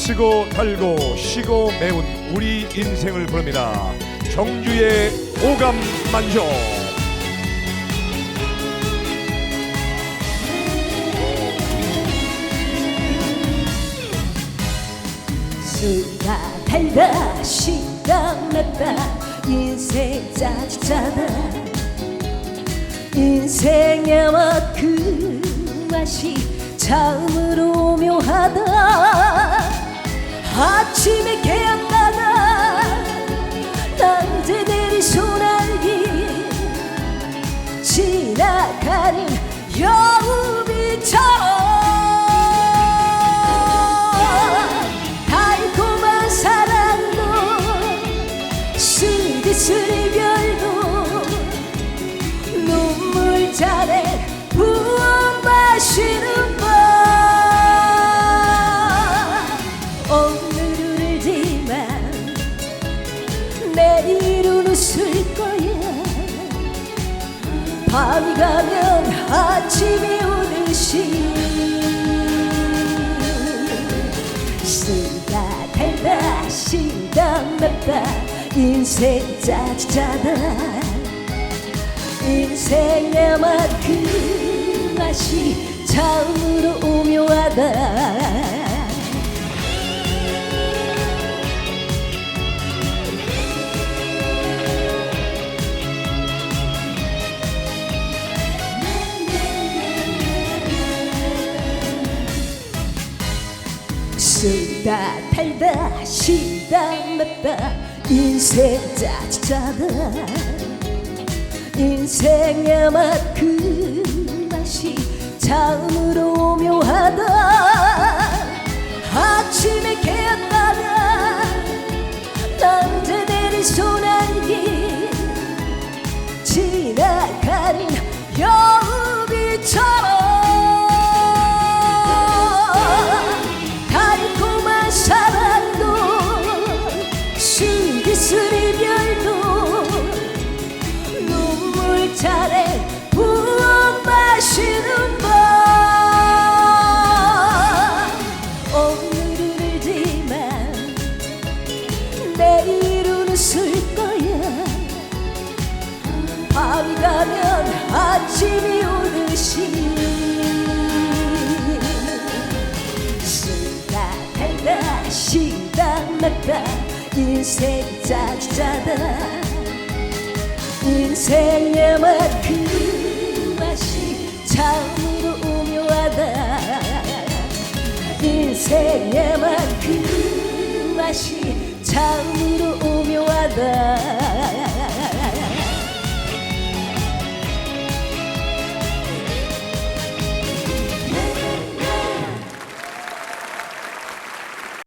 쓰고 달고 쉬고 매운 우리 인생을 부릅니다. 정주의 오감 만족. 쓰다 달다 쉬다 났다 인생 짜증짜다 인생의 맛그 맛이 처음으로 묘하다 스리스리 별도 눈물 잔에 부어 마시는 밤 오늘은 울지만 내일은 웃을 거야. 밤이 가면 아침이 오듯이 쓰다 달다 쉬다 맵다 인생 인생의 맛그 맛이 처음으로 오묘하다. 쓰다 달다 쉬다 맵다 인생 짜증짜다 인생의 맛그 맛이 처 내일은 웃을 거야. 밤이 가면 아침이 오듯이 쓰다 달다 쉬다 났다 인생 짜증짜다. 인생의 맛그 맛이 처음으로 오묘하다. 인생의 맛그 맛이 처음으로